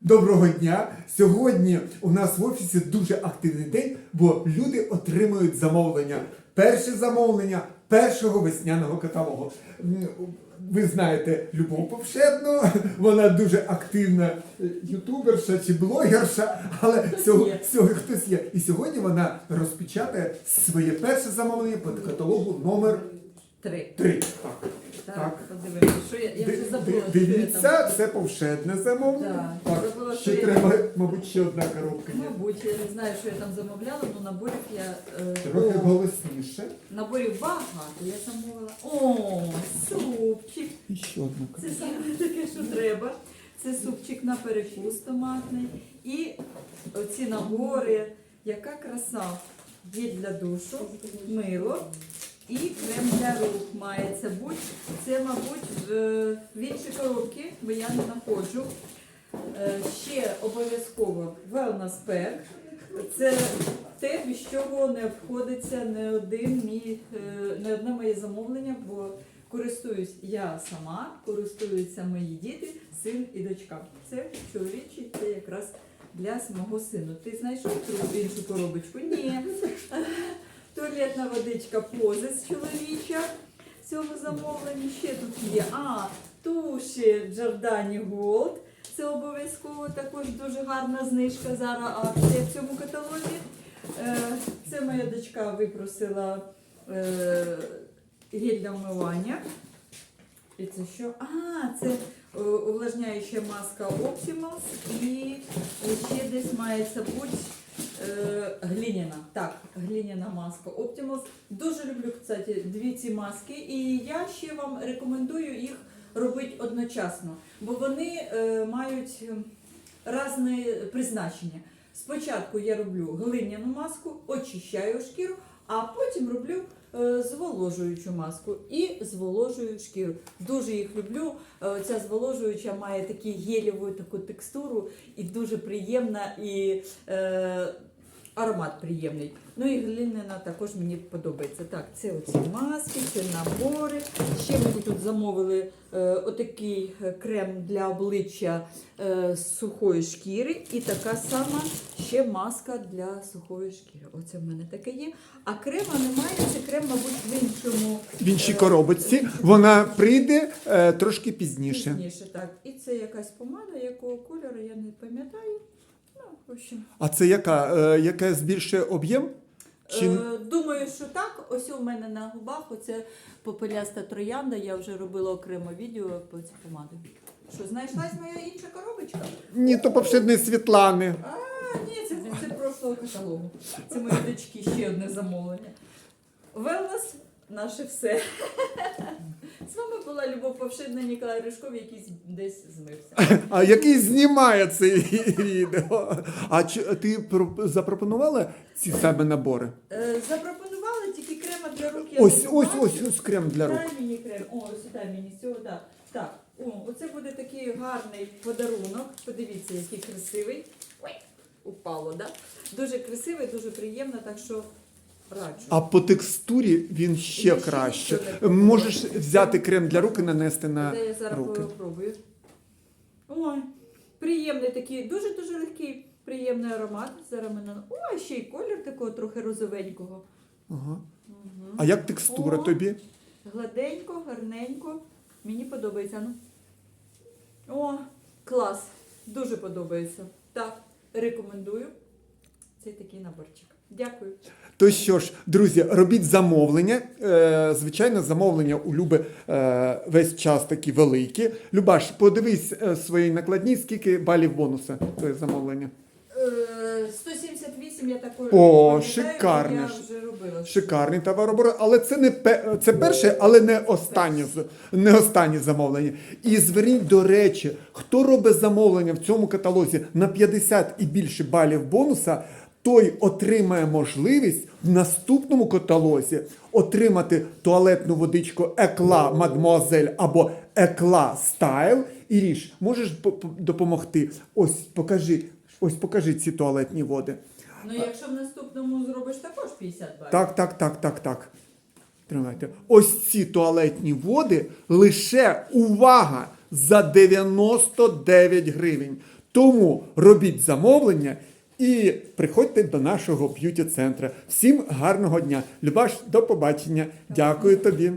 Доброго дня! Сьогодні у нас в офісі дуже активний день, бо люди отримують замовлення. Перше замовлення першого весняного каталогу. Ви знаєте Любов Повшедну, вона дуже активна е, ютуберша чи блогерша, але цього, цього хтось є. І сьогодні вона розпечатає своє перше замовлення по каталогу номер Три. 3. Так. Так, Так. подивимося, що я, я вже забула, що я там. Дивіться, це повшедне замовлення. Так, Так, забула, ще що я- треба, мабуть, ще одна коробка є. Мабуть, я не знаю, що я там замовляла, але наборів я. Е, Трохи о, голосніше. наборів багато, я замовила. О, супчик. І ще одна Це саме таке, що треба. Це супчик на перекус томатний. І оці набори, яка краса. Є для душу, мило і крем для рук мається бути. Це, мабуть, в в інші коробки, бо я не знаходжу. Е, Ще обов'язково wellness pack. Це те, без чого не обходиться не один мій, е, не одне моє замовлення, бо користуюсь я сама, користуються мої діти, син і дочка. Це чоловічий, це якраз для мого сину. Ти знайшов іншу коробочку? Ні. Туалетна водичка позис чоловіча в цьому замовленні. Ще тут є. А, туші Giordani Gold. Це обов'язково також дуже гарна знижка. Зараз акція в цьому каталозі. Е, Це моя дочка випросила е, гель для вмивання. І це що? А, це е, увлажняюча маска Optimals і ще десь мається бути е, глиняна. Так, глиняна маска Optimus. Дуже люблю, кстати, дві ці маски. І я ще вам рекомендую їх робити одночасно, бо вони е, мають е, різне призначення. Спочатку я роблю глиняну маску, очищаю шкіру, а потім роблю зволожуючу маску і зволожую шкіру. Дуже їх люблю. Е, Ця зволожуюча має таку гелєву таку текстуру і дуже приємна і е, аромат приємний. Ну і глиняна також мені подобається. Так, це оці маски, це набори. Ще ми тут замовили е, отакий е, крем для обличчя е, з сухої шкіри, і така сама ще маска для сухої шкіри. Оце в мене таке є. А крема немає, це крем, мабуть, в іншому. В іншій е, коробочці. Вона прийде е, трошки пізніше. Пізніше, так. І це якась помада, якого кольору, я не пам'ятаю. Ну, в общем. А це яка? Е, яке збільшує об'єм? Чи... Е, думаю, що так. Ось у мене на губах оце попеляста троянда. Я вже робила окремо відео по цій помаді. Що, знайшлась моя інша коробочка? Ні, то повшедної Світлани. А, ні, це, це просто каталогу. Це мої дочки, ще одне замовлення. Велнес наше все. З вами була Любов Повшидна, Ніколай Ришков, який десь змився. А який знімає це відео? А чи ти про- запропонувала ці саме набори? Е, запропонували тільки крема для рук. я Ось, не ось, бачу. ось, ось крем для рук. Дай мені крем. О, ось дай мені з цього, так. Так, о, оце буде такий гарний подарунок. Подивіться, який красивий. Ой, упало, да? Дуже красивий, дуже приємно, так що. А по текстурі він ще краще. Можеш взяти крем для рук і нанести на Де я зараз руки. попробую. Ой, приємний такий, дуже-дуже легкий, приємний аромат. Зараз мене. Ой, ще й колір такого трохи розовенького. Ага. Угу. А як текстура О. тобі? Гладенько, гарненько. Мені подобається. Ну. О, клас. Дуже подобається. Так, рекомендую. Цей такий наборчик. Дякую. То що ж, друзі, робіть замовлення. Е, звичайно, замовлення у Люби е, весь час такі великі. Любаш, подивись е, своїй накладній, скільки балів бонуса твоє замовлення. Е, 178 я також О, шикарний Я ж. вже робила. Шикарний товарооборот, але це не пе- це перше, але не останнє з- не останнє замовлення. І зверніть до речі, хто робить замовлення в цьому каталозі на 50 і більше балів бонуса, той отримає можливість в наступному каталозі отримати туалетну водичку Екла Мадмуазель або Екла Стайл. І ріж, можеш по- по- допомогти? Ось покажи, ось покажи ці туалетні води. Ну, якщо в наступному зробиш також 50 балів. Так, так, так, так, так. Тримайте. Ось ці туалетні води лише увага за 99 гривень. Тому робіть замовлення і приходьте до нашого б'юті центру. Всім гарного дня. Любаш, до побачення. Дякую тобі.